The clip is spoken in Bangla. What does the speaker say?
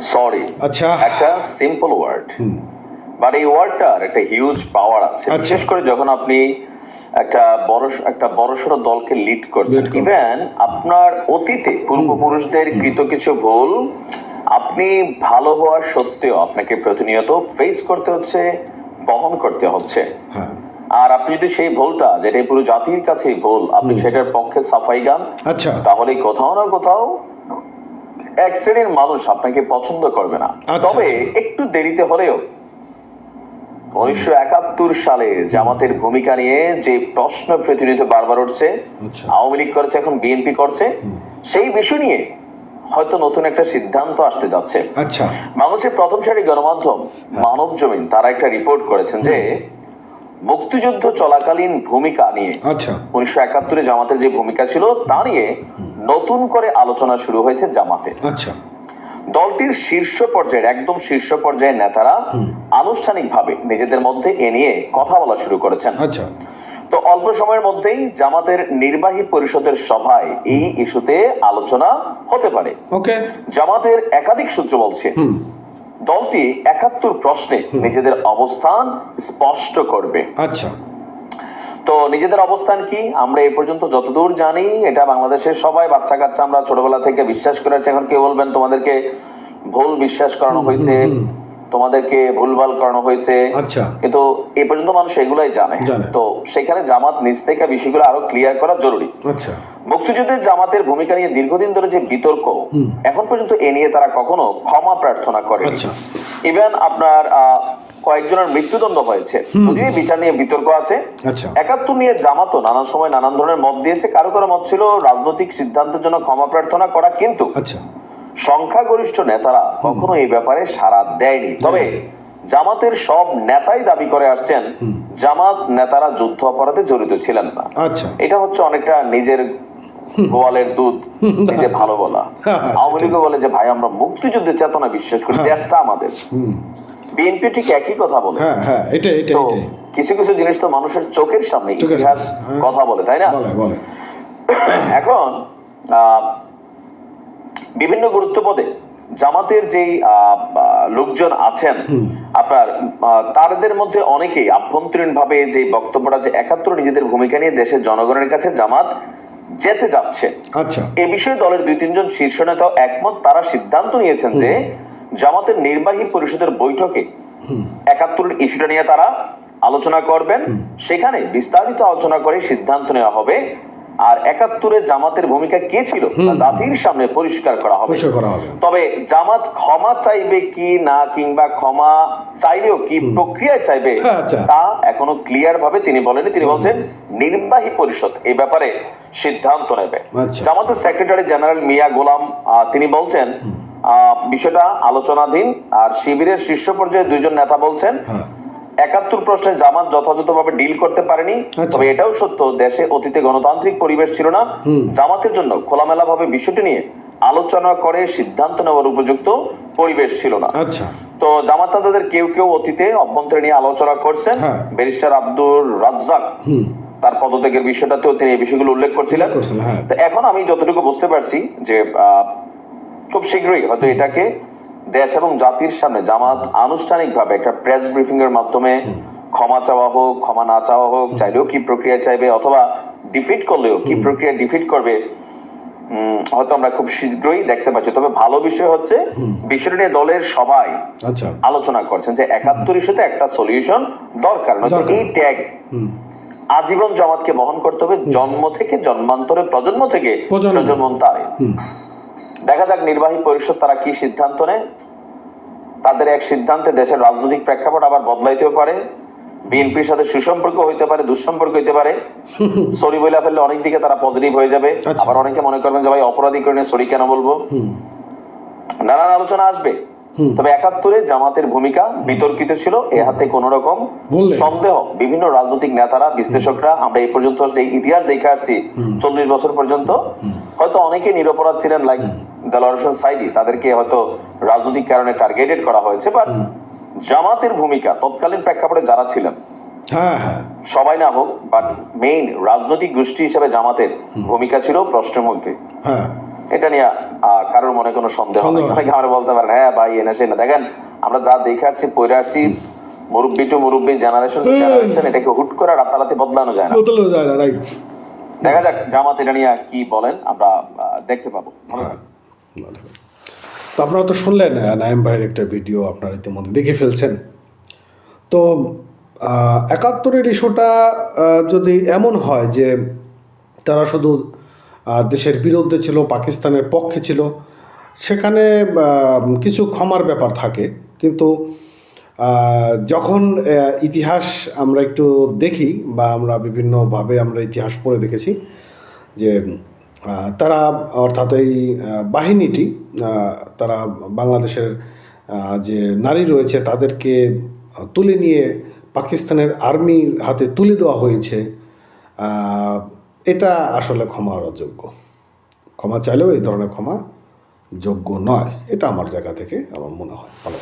সরি আচ্ছা। একটা সিম্পল ওয়ার্ড বাট এই ওয়ার্ডটার একটা হিউজ পাওয়ার আছে। আচ্ছা। বিশেষ করে যখন আপনি একটা বড় একটা বড়সড় দলকে লিড করছেন। ইভেন আপনার অতীতে পূর্বপুরুষদের কৃত কিছু ভুল আপনি ভালো হওয়ার সত্ত্বেও আপনাকে প্রতিনিয়ত ফেস করতে হচ্ছে বহন করতে হচ্ছে। হ্যাঁ। আর আপনি যদি সেই ভুলটা যেটা পুরো জাতির কাছেই ভুল আপনি সেটার পক্ষে সাফাই গান আচ্ছা। তাহলে কোথাও না কোথাও এক শ্রেণির মানুষ আপনাকে পছন্দ করবে না। আচ্ছা, তবে আচ্ছা। একটু দেরিতে হলেও উনিশশো একাত্তর সালে জামাতের ভূমিকা নিয়ে যে প্রশ্ন বারবার উঠছে আচ্ছা। আওয়ামী লীগ করেছে এখন বিএনপি করছে সেই বিষয় নিয়ে হয়তো নতুন একটা সিদ্ধান্ত আসতে যাচ্ছে। আচ্ছা। বাংলাদেশের প্রথম সারি গণমাধ্যম মানব জমিন তারা একটা রিপোর্ট করেছেন যে মুক্তিযুদ্ধ চলাকালীন ভূমিকা নিয়ে আচ্ছা। উনিশশো একাত্তরে জামাতের যে ভূমিকা ছিল তা নিয়ে নতুন করে আলোচনা শুরু হয়েছে জামাতে। আচ্ছা। দলটির শীর্ষ পর্যায়ের একদম শীর্ষ পর্যায়ের নেতারা আনুষ্ঠানিকভাবে নিজেদের মধ্যে এ নিয়ে কথা বলা শুরু করেছেন। আচ্ছা। তো অল্প সময়ের মধ্যেই জামাতের নির্বাহী পরিষদের সভায় এই ইস্যুতে আলোচনা হতে পারে। ওকে। জামাতের একাধিক সূত্র বলছে দলটি একাত্তর প্রশ্নে নিজেদের অবস্থান স্পষ্ট করবে। আচ্ছা। তো নিজেদের অবস্থান কি? আমরা এ পর্যন্ত যতদূর জানি এটা বাংলাদেশের সবাই বাচ্চা কাচ্চা আমরা ছোটবেলা থেকে বিশ্বাস করে এখন কেউ বলবেন তোমাদেরকে ভুল বিশ্বাস করানো হয়েছে তোমাদেরকে ভুলভাল করানো হয়েছে। আচ্ছা। কিন্তু এ পর্যন্ত মানুষ এগুলাই জানে। তো সেখানে জামাত নিজ থেকে বিষয়গুলো আরও ক্লিয়ার করা জরুরি। আচ্ছা। মুক্তিযুদ্ধের জামাতের ভূমিকা নিয়ে দীর্ঘদিন ধরে যে বিতর্ক এখন পর্যন্ত এ নিয়ে তারা কখনো ক্ষমা প্রার্থনা করে আচ্ছা। ইভেন আপনার আহ, কয়েকজনের মৃত্যুদণ্ড হয়েছে। যদিও এই বিচার নিয়ে বিতর্ক আছে আচ্ছা। একাত্তর নিয়ে জামাতও নানান সময় নানান ধরনের মত দিয়েছে। কারও কারও মত ছিল রাজনৈতিক সিদ্ধান্তের জন্য ক্ষমা প্রার্থনা করা কিন্তু আচ্ছা। সংখ্যাগরিষ্ঠ নেতারা কখনো এই ব্যাপারে সাড়া দেয়নি। তবে জামাতের সব নেতাই দাবি করে আসছেন জামাত নেতারা যুদ্ধ অপরাধে জড়িত ছিলেন না। আচ্ছা। এটা হচ্ছে অনেকটা নিজের গোয়ালের দুধ নিজে ভালো বলা। হ্যাঁ, আওয়ামী লীগও বলে যে ভাই আমরা মুক্তিযুদ্ধের চেতনা বিশ্বাস করি হ্যাঁ। দেশটা আমাদের। বিএনপি ঠিক একই কথা বলে। হ্যাঁ হ্যাঁ এটা কিছু কিছু জিনিস তো মানুষের চোখের সামনে ইতিহাস হ্যাঁ। কথা বলে তাই না? এখন বিভিন্ন গুরুত্ব পদে জামাতের আহ, লোকজন আছেন আপনার তাদের মধ্যে অনেকেই আভ্যন্তরীণ ভাবে যে বক্তব্যটা যে একাত্তর নিজেদের ভূমিকা নিয়ে দেশের জনগণের কাছে জামাত যেতে যাচ্ছে। আচ্ছা। এ বিষয়ে দলের দুই তিনজন শীর্ষ নেতা একমত তারা সিদ্ধান্ত নিয়েছেন যে জামাতের নির্বাহী পরিষদের বৈঠকে একাত্তরের ইস্যুটা নিয়ে তারা আলোচনা করবেন। সেখানে বিস্তারিত আলোচনা করে সিদ্ধান্ত নেওয়া হবে। আর একাত্তরে জামাতের ভূমিকা কি ছিল জাতির সামনে পরিষ্কার করা হবে। তবে জামাত ক্ষমা চাইবে কি না কিংবা ক্ষমা চাইলেও কি প্রক্রিয়ায় চাইবে আচ্ছা। তা এখনও ক্লিয়ার ভাবে তিনি বলেনি তিনি বলছেন নির্বাহী পরিষদ এই ব্যাপারে সিদ্ধান্ত নেবে। আচ্ছা। জামাতের সেক্রেটারি জেনারেল মিয়া গোলাম আহ, তিনি বলছেন বিষয়টা আলোচনাধীন আর শিবিরের শীর্ষ পর্যায়ে দুইজন নেতা বলছেন হ্যাঁ। একাত্তর প্রশ্নে জামাত যথাযথভাবে ডিল করতে পারেনি আচ্ছা। তবে এটাও সত্য দেশে অতীতে গণতান্ত্রিক পরিবেশ ছিল না। জামাতের জন্য খোলামেলা ভাবে বিষয়টি নিয়ে আলোচনা করে সিদ্ধান্ত নেওয়ার উপযুক্ত পরিবেশ ছিল না। আচ্ছা। তো জামাত নেতাদের কেউ কেউ অতীতে অভ্যন্তরে নিয়ে আলোচনা করছেন হ্যাঁ। ব্যারিস্টার আব্দুর রাজ্জাক। তার পদত্যাগের বিষয়টাতেও তিনি এই বিষয়গুলো উল্লেখ করছিলেন হ্যাঁ। তো এখন আমি যতটুকু বুঝতে পারছি যে আহ, খুব শীঘ্রই হয়তো এটাকে দেশ এবং জাতির সামনে জামাত আনুষ্ঠানিকভাবে একটা প্রেস ব্রিফিং এর মাধ্যমে ক্ষমা চাওয়া হোক ক্ষমা না চাওয়া হোক চাইলেও কি প্রক্রিয়া চাইবে অথবা ডিফিট করলেও কি প্রক্রিয়া ডিফিট করবে হয়তো আমরা খুব শীঘ্রই দেখতে পাচ্ছি। তবে ভালো বিষয় হচ্ছে বিষয়টা দলের সবাই আচ্ছা। আলোচনা করছেন যে একাত্তর ইস্যুতে একটা সলিউশন দরকার নয়তো এই ট্যাগ আজীবন জামাতকে বহন করতে হবে। জন্ম থেকে জন্মান্তরে প্রজন্ম থেকে প্রজন্ম। প্রজন্মান্তরে হুম। দেখা যাক নির্বাহী পরিষদ তারা কি সিদ্ধান্ত নেয়। তাদের এক সিদ্ধান্তে দেশের রাজনৈতিক প্রেক্ষাপট আবার বদলাইতেও পারে। বিএনপির সাথে সুসম্পর্ক হইতে পারে দুঃসম্পর্ক হইতে পারে। সরি বলে ফেললে অনেক দিকে তারা পজিটিভ হয়ে যাবে। আচ্ছা। আবার অনেকে মনে করবেন যে ভাই অপরাধী করে সরি কেন বলব? নানান আলোচনা আসবে। তবে একাত্তরে জামাতের ভূমিকা বিতর্কিত ছিল এ হাতে কোন রকম সন্দেহ। বিভিন্ন রাজনৈতিক নেতারা বিশ্লেষকরা আমরা এই পর্যন্ত ইতিহাস দেখে আসছি চল্লিশ বছর পর্যন্ত। হয়তো অনেকে নিরপরাধ ছিলেন লাইক দেলোয়ার হোসেন সাইদি তাদেরকে হয়তো রাজনৈতিক কারণে টার্গেটেড করা হয়েছে বাট জামাতের ভূমিকা তৎকালীন প্রেক্ষাপটে যারা ছিলেন হ্যাঁ হ্যাঁ। সবাই না হোক বাট মেইন রাজনৈতিক গোষ্ঠী হিসেবে জামাতের ভূমিকা ছিল প্রশ্নের মধ্যে হ্যাঁ। এটা নিয়ে কারোর মনে কোনো সন্দেহ নেই। অনেকে আমার বলতে পারেন হ্যাঁ ভাই এনে না দেখেন আমরা যা দেখে আসছি পড়ে আসছি মুরব্বী টু মুরব্বী জেনারেশন জেনারেশন এটাকে হুট করে রাতারাতি বদলানো যায় না। বোতলও যায় না রাইট দেখা যাক জামাত এটা নিয়ে কি বলেন আমরা দেখতে পাবো। তো আপনারা তো শুনলেন নাইম ভাইয়ের একটা ভিডিও আপনারা ইতিমধ্যে দেখে ফেলছেন। তো একাত্তরের ইস্যুটা যদি এমন হয় যে তারা শুধু দেশের বিরুদ্ধে ছিল, পাকিস্তানের পক্ষে ছিল, সেখানে কিছু ক্ষমার ব্যাপার থাকে। কিন্তু যখন ইতিহাস আমরা একটু দেখি বা আমরা বিভিন্নভাবে আমরা ইতিহাস পড়ে দেখেছি যে তারা অর্থাৎ এই বাহিনীটি তারা বাংলাদেশের যে নারী রয়েছে তাদেরকে তুলে নিয়ে পাকিস্তানের আর্মির হাতে তুলে দেওয়া হয়েছে। এটা আসলে ক্ষমার অযোগ্য ক্ষমা চাইলেও এই ধরনের ক্ষমা যোগ্য নয়। এটা আমার জায়গা থেকে আমার মনে হয়। ভালো